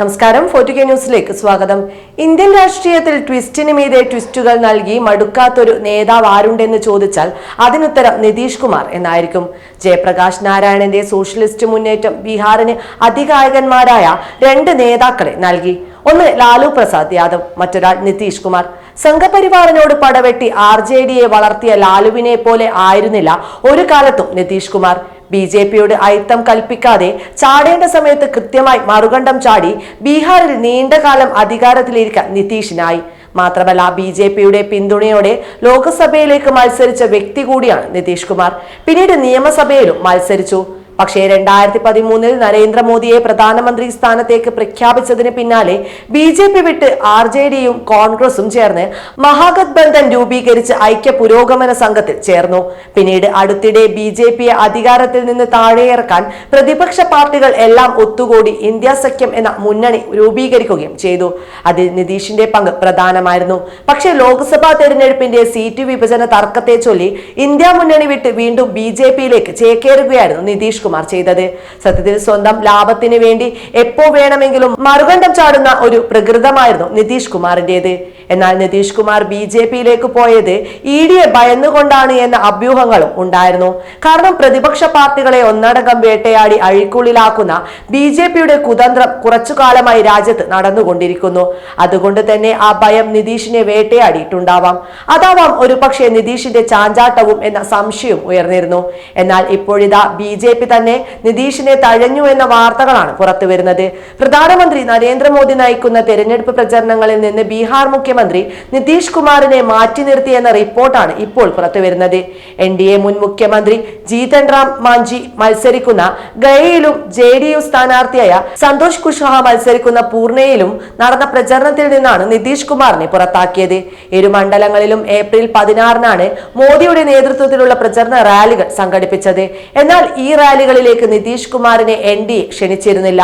നമസ്കാരം forty K ന്യൂസിലേക്ക് സ്വാഗതം. ഇന്ത്യൻ രാഷ്ട്രീയത്തിൽ ട്വിസ്റ്റിന് മീതെ ട്വിസ്റ്റുകൾ നൽകി മടുക്കാത്തൊരു നേതാവ് ആരുണ്ടെന്ന് ചോദിച്ചാൽ അതിനുത്തരം നിതീഷ് കുമാർ എന്നായിരിക്കും. ജയപ്രകാശ് നാരായണന്റെ സോഷ്യലിസ്റ്റ് മുന്നേറ്റം ബീഹാറിന് അധികായകന്മാരായ രണ്ട് നേതാക്കളെ നൽകി. ഒന്ന് ലാലു പ്രസാദ് യാദവ് മറ്റൊരാൾ നിതീഷ് കുമാർ. സംഘപരിവാറിനോട് പടവെട്ടി ആർ ജെ ഡിയെ വളർത്തിയ ലാലുവിനെ പോലെ ആയിരുന്നില്ല ഒരു കാലത്തും നിതീഷ് കുമാർ. ബി ജെ പിയോട് അയിത്തം കൽപ്പിക്കാതെ ചാടേണ്ട സമയത്ത് കൃത്യമായി മറുകണ്ഠം ചാടി ബീഹാറിൽ നീണ്ടകാലം അധികാരത്തിലിരിക്കാൻ നിതീഷിനായി. മാത്രമല്ല ബി ജെ പിയുടെ പിന്തുണയോടെ ലോക്സഭയിലേക്ക് മത്സരിച്ച വ്യക്തി കൂടിയാണ് നിതീഷ് കുമാർ. പിന്നീട് നിയമസഭയിലും മത്സരിച്ചു. പക്ഷേ രണ്ടായിരത്തി പതിമൂന്നിൽ നരേന്ദ്രമോദിയെ പ്രധാനമന്ത്രി സ്ഥാനത്തേക്ക് പ്രഖ്യാപിച്ചതിന് പിന്നാലെ ബി ജെ പി വിട്ട് ആർ ജെ ഡിയും കോൺഗ്രസും ചേർന്ന് മഹാഗത്ബന്ധൻ രൂപീകരിച്ച് ഐക്യ പുരോഗമന സംഘത്തിൽ ചേർന്നു. പിന്നീട് അടുത്തിടെ ബി ജെ പിയെ അധികാരത്തിൽ നിന്ന് താഴെയിറക്കാൻ പ്രതിപക്ഷ പാർട്ടികൾ എല്ലാം ഒത്തുകൂടി ഇന്ത്യ സഖ്യം എന്ന മുന്നണി രൂപീകരിക്കുകയും ചെയ്തു. അതിൽ നിതീഷിന്റെ പങ്ക് പ്രധാനമായിരുന്നു. പക്ഷേ ലോക്സഭാ തെരഞ്ഞെടുപ്പിന്റെ സീറ്റ് വിഭജന തർക്കത്തെ ചൊല്ലി ഇന്ത്യ മുന്നണി വിട്ട് വീണ്ടും ബി ജെ പിയിലേക്ക് ചേക്കേറുകയായിരുന്നു നിതീഷ് കുമാർ. ചെയ്തത്. സത്യത്തിൽ സ്വന്തം ലാഭത്തിന് വേണ്ടി എപ്പോ വേണമെങ്കിലും മറുകണ്ഠം ചാടുന്ന ഒരു പ്രകൃതമായിരുന്നു നിതീഷ് കുമാറിന്റേത്. എന്നാൽ നിതീഷ് കുമാർ ബി ജെ പിയിലേക്ക് പോയത് ഇ ഡിയെ ഭയന്നുകൊണ്ടാണ് എന്ന അഭ്യൂഹങ്ങളും ഉണ്ടായിരുന്നു. കാരണം പ്രതിപക്ഷ പാർട്ടികളെ ഒന്നടങ്കം വേട്ടയാടി അഴിക്കുള്ളിലാക്കുന്ന ബി ജെ പിയുടെ കുതന്ത്രം കുറച്ചു കാലമായി രാജ്യത്ത് നടന്നുകൊണ്ടിരിക്കുന്നു. അതുകൊണ്ട് തന്നെ ആ ഭയം നിതീഷിനെ വേട്ടയാടിയിട്ടുണ്ടാവാം. അതാവാം ഒരു പക്ഷേ നിതീഷിന്റെ ചാഞ്ചാട്ടവും എന്ന സംശയവും ഉയർന്നിരുന്നു. എന്നാൽ ഇപ്പോഴിതാ ബി ജെ പി തന്നെ നിതീഷിനെ തഴഞ്ഞു എന്ന വാർത്തകളാണ് പുറത്തു വരുന്നത് പ്രധാനമന്ത്രി നരേന്ദ്രമോദി നയിക്കുന്ന തെരഞ്ഞെടുപ്പ് പ്രചരണങ്ങളിൽ നിന്ന് ബീഹാർ മുഖ്യമന്ത്രി നിതീഷ് കുമാറിനെ മാറ്റി നിർത്തിയെന്ന റിപ്പോർട്ടാണ് ഇപ്പോൾ പുറത്തുവരുന്നത്. എൻ ഡി എ മുൻ മുഖ്യമന്ത്രി ജീതൻ റാം മാഞ്ചി മത്സരിക്കുന്ന ഗയയിലും ജെ ഡി യു സ്ഥാനാർത്ഥിയായ സന്തോഷ് കുഷ്വാഹ മത്സരിക്കുന്ന പൂർണയിലും നടന്ന പ്രചരണത്തിൽ നിന്നാണ് നിതീഷ് കുമാറിനെ പുറത്താക്കിയത്. ഇരു മണ്ഡലങ്ങളിലും ഏപ്രിൽ പതിനാറിനാണ് മോദിയുടെ നേതൃത്വത്തിലുള്ള പ്രചരണ റാലികൾ സംഘടിപ്പിച്ചത്. എന്നാൽ ഈ റാലികളിലേക്ക് നിതീഷ് കുമാറിനെ എൻ ഡി ക്ഷണിച്ചിരുന്നില്ല.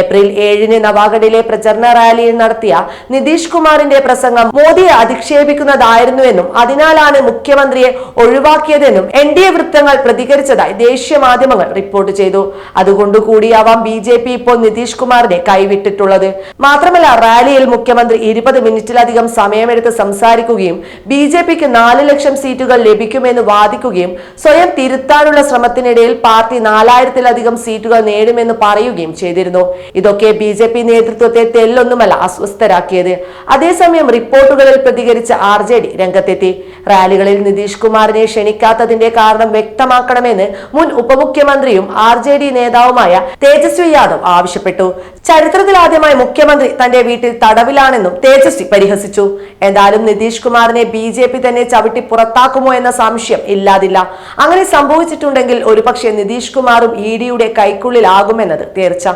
ഏപ്രിൽ ഏഴിന് നവാഗഡിലെ പ്രചരണ റാലിയിൽ നടത്തിയ നിതീഷ് കുമാറിന്റെ പ്രസംഗം മോദിയെ അധിക്ഷേപിക്കുന്നതായിരുന്നുവെന്നും അതിനാലാണ് മുഖ്യമന്ത്രിയെ ഒഴിവാക്കിയതെന്നും എൻ ഡി എ വൃത്തങ്ങൾ പ്രതികരിച്ചതായി ദേശീയ മാധ്യമങ്ങൾ റിപ്പോർട്ട് ചെയ്തു. അതുകൊണ്ടുകൂടിയാവാം ബി ജെ പി ഇപ്പോൾ നിതീഷ് കുമാറിനെ കൈവിട്ടിട്ടുള്ളത്. മാത്രമല്ല റാലിയിൽ മുഖ്യമന്ത്രി ഇരുപത് മിനിറ്റിലധികം സമയമെടുത്ത് സംസാരിക്കുകയും ബി ജെ പിക്ക് നാല് ലക്ഷം സീറ്റുകൾ ലഭിക്കുമെന്ന് വാദിക്കുകയും സ്വയം തിരുത്താനുള്ള ശ്രമത്തിനിടയിൽ പാർട്ടി നാലായിരത്തിലധികം സീറ്റുകൾ നേടുമെന്ന് പറയുകയും ചെയ്തിരുന്നു. ഇതൊക്കെ ബി ജെ പി നേതൃത്വത്തെ തെല്ലൊന്നുമല്ല അസ്വസ്ഥരാക്കിയത്. അതേസമയം റിപ്പോർട്ടുകളിൽ പ്രതികരിച്ച ആർ ജെ ഡി രംഗത്തെത്തി. റാലികളിൽ നിതീഷ് കുമാറിനെ ക്ഷണിക്കാത്തതിന്റെ കാരണം വ്യക്തമാക്കണമെന്ന് മുൻ ഉപമുഖ്യമന്ത്രിയും ആർ ജെ ഡി നേതാവുമായ തേജസ്വി യാദവ് ആവശ്യപ്പെട്ടു. ചരിത്രത്തിലാദ്യമായി മുഖ്യമന്ത്രി തന്റെ വീട്ടിൽ തടവിലാണെന്നും തേജസ്വി പരിഹസിച്ചു. എന്തായാലും നിതീഷ് കുമാറിനെ ബി ജെ പി തന്നെ ചവിട്ടി പുറത്താക്കുമോ എന്ന സംശയം ഇല്ലാതില്ല. അങ്ങനെ സംഭവിച്ചിട്ടുണ്ടെങ്കിൽ ഒരുപക്ഷെ നിതീഷ് കുമാറും ഇ ഡിയുടെ കൈക്കുള്ളിലാകുമെന്നത് തീർച്ച.